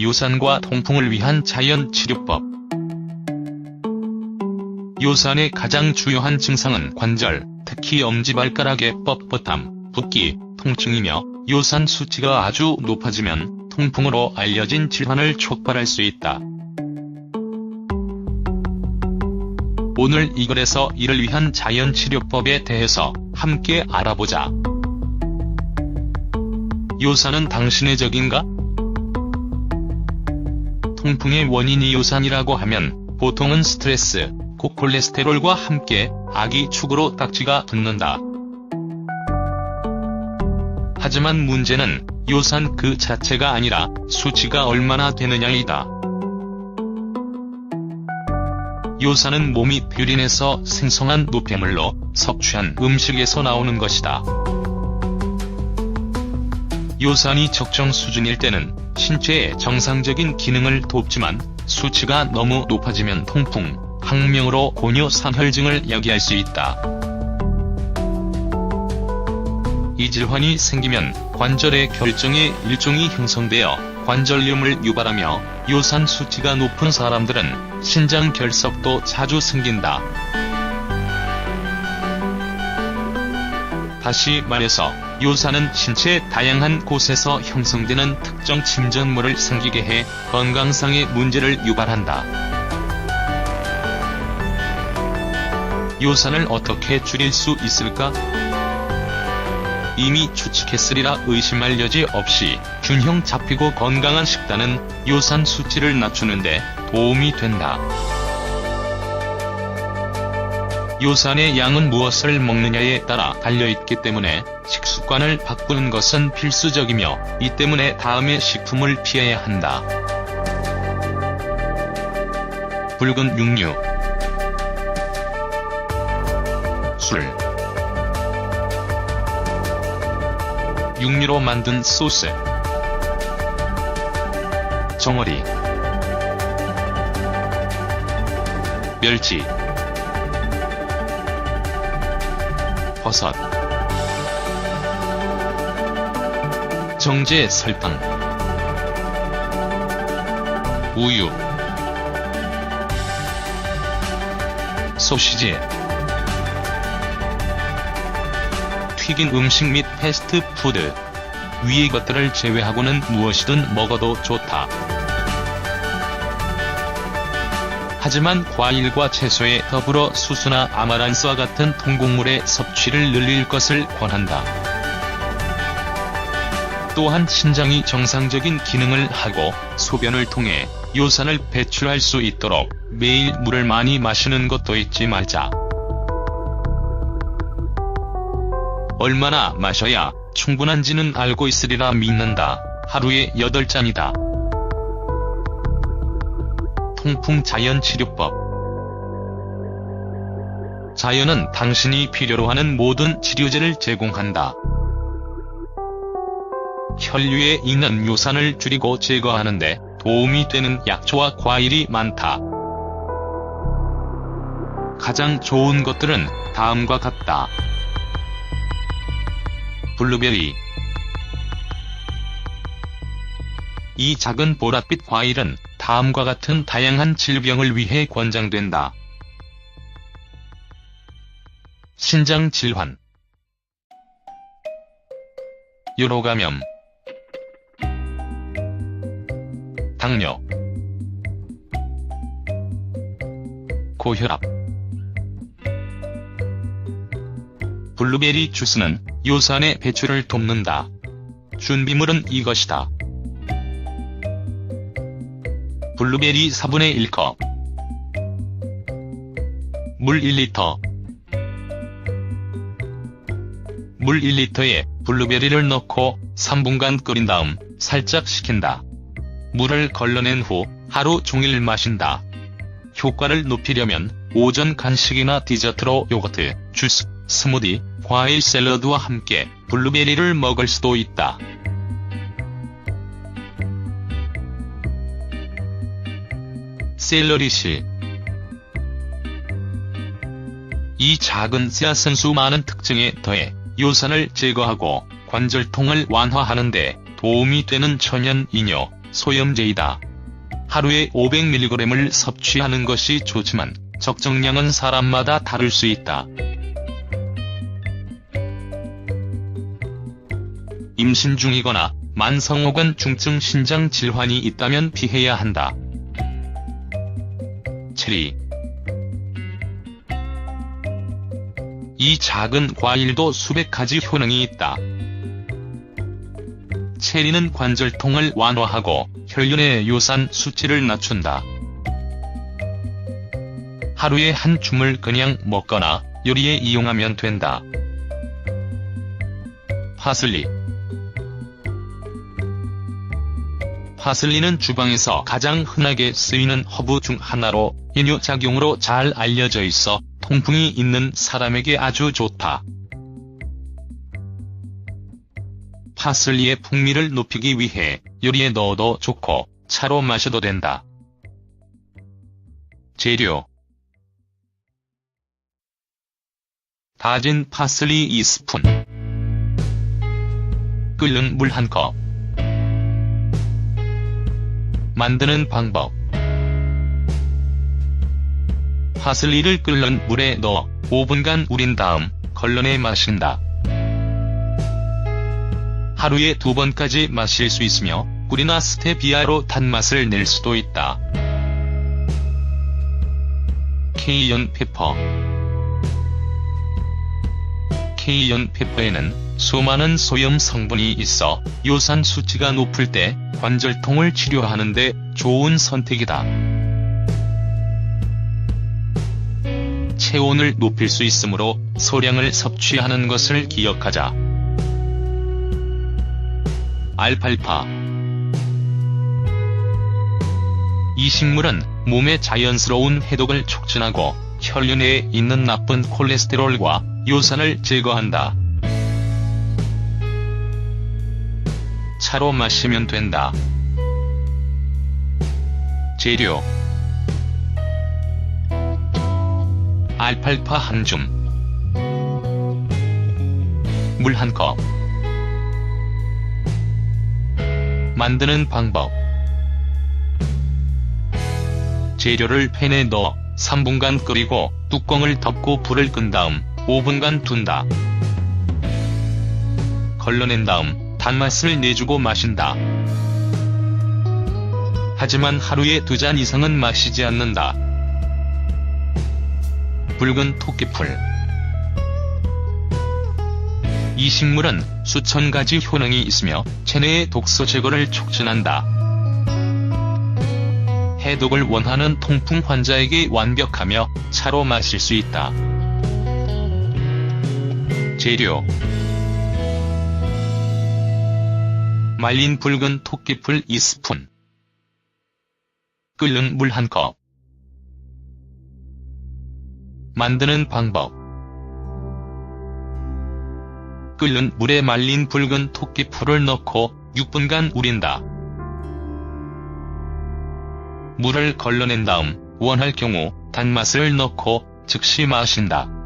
요산과 통풍을 위한 자연 치료법. 요산의 가장 주요한 증상은 관절, 특히 엄지발가락의 뻣뻣함, 붓기, 통증이며 요산 수치가 아주 높아지면 통풍으로 알려진 질환을 촉발할 수 있다. 오늘 이 글에서 이를 위한 자연치료법에 대해서 함께 알아보자. 요산은 당신의 적인가? 통풍의 원인이 요산이라고 하면 보통은 스트레스, 고콜레스테롤과 함께 아기 축으로 딱지가 붙는다. 하지만 문제는 요산 그 자체가 아니라 수치가 얼마나 되느냐이다. 요산은 몸이 뷸린에서 생성한 노폐물로 섭취한 음식에서 나오는 것이다. 요산이 적정 수준일 때는 신체의 정상적인 기능을 돕지만 수치가 너무 높아지면 통풍, 학명으로 고뇨상혈증을 야기할 수 있다. 이 질환이 생기면 관절의 결정의 일종이 형성되어 관절염을 유발하며 요산 수치가 높은 사람들은 신장 결석도 자주 생긴다. 다시 말해서 요산은 신체 다양한 곳에서 형성되는 특정 침전물을 생기게 해 건강상의 문제를 유발한다. 요산을 어떻게 줄일 수 있을까? 이미 추측했으리라 의심할 여지 없이 균형 잡히고 건강한 식단은 요산 수치를 낮추는데 도움이 된다. 요산의 양은 무엇을 먹느냐에 따라 달려있기 때문에 식습관을 바꾸는 것은 필수적이며 이 때문에 다음의 식품을 피해야 한다. 붉은 육류. 술. 육류로 만든 소스. 정어리. 멸치 버섯 정제 설탕 우유 소시지 튀긴 음식 및 패스트푸드 위의 것들을 제외하고는 무엇이든 먹어도 좋다. 하지만 과일과 채소에 더불어 수수나 아마란스와 같은 통곡물의 섭취를 늘릴 것을 권한다. 또한 신장이 정상적인 기능을 하고 소변을 통해 요산을 배출할 수 있도록 매일 물을 많이 마시는 것도 잊지 말자. 얼마나 마셔야 충분한지는 알고 있으리라 믿는다. 하루에 8잔이다. 통풍 자연 치료법 자연은 당신이 필요로 하는 모든 치료제를 제공한다. 혈류에 있는 요산을 줄이고 제거하는데 도움이 되는 약초와 과일이 많다. 가장 좋은 것들은 다음과 같다. 블루베리 이 작은 보랏빛 과일은 다음과 같은 다양한 질병을 위해 권장된다. 신장 질환 요로감염 당뇨 고혈압 블루베리 주스는 요산의 배출을 돕는다. 준비물은 이것이다. 블루베리 4분의 1컵 물 1리터 물 1리터에 블루베리를 넣고 3분간 끓인 다음 살짝 식힌다. 물을 걸러낸 후 하루 종일 마신다. 효과를 높이려면 오전 간식이나 디저트로 요거트, 주스, 스무디, 과일 샐러드와 함께 블루베리를 먹을 수도 있다. 샐러리실 이 작은 씨앗은 수많은 특징에 더해 요산을 제거하고 관절통을 완화하는 데 도움이 되는 천연 이뇨, 소염제이다. 하루에 500mg을 섭취하는 것이 좋지만 적정량은 사람마다 다를 수 있다. 임신 중이거나 만성 혹은 중증 신장 질환이 있다면 피해야 한다. 체리 이 작은 과일도 수백 가지 효능이 있다. 체리는 관절통을 완화하고 혈륜의 요산 수치를 낮춘다. 하루에 한 줌을 그냥 먹거나 요리에 이용하면 된다. 파슬리 파슬리는 주방에서 가장 흔하게 쓰이는 허브 중 하나로 이뇨작용으로 잘 알려져 있어 통풍이 있는 사람에게 아주 좋다. 파슬리의 풍미를 높이기 위해 요리에 넣어도 좋고 차로 마셔도 된다. 재료 다진 파슬리 2스푼 끓는 물 1컵 만드는 방법 파슬리를 끓는 물에 넣어 5분간 우린 다음 걸러내 마신다. 하루에 두 번까지 마실 수 있으며 꿀이나 스테비아로 단맛을 낼 수도 있다. 케이온 페퍼 케이온 페퍼에는 수많은 소염 성분이 있어 요산 수치가 높을 때 관절통을 치료하는데 좋은 선택이다. 체온을 높일 수 있으므로 소량을 섭취하는 것을 기억하자. 알팔파 이 식물은 몸의 자연스러운 해독을 촉진하고 혈륜에 있는 나쁜 콜레스테롤과 요산을 제거한다. 차로 마시면 된다. 재료 알팔파 한 줌, 물 한 컵. 만드는 방법 재료를 팬에 넣어 3분간 끓이고 뚜껑을 덮고 불을 끈 다음 5분간 둔다. 걸러낸 다음 단맛을 내주고 마신다. 하지만 하루에 두 잔 이상은 마시지 않는다. 붉은 토끼풀 이 식물은 수천 가지 효능이 있으며 체내의 독소 제거를 촉진한다. 해독을 원하는 통풍 환자에게 완벽하며 차로 마실 수 있다. 재료 말린 붉은 토끼풀 2스푼 끓는 물 1컵 만드는 방법 끓는 물에 말린 붉은 토끼풀을 넣고 6분간 우린다. 물을 걸러낸 다음 원할 경우 단맛을 넣고 즉시 마신다.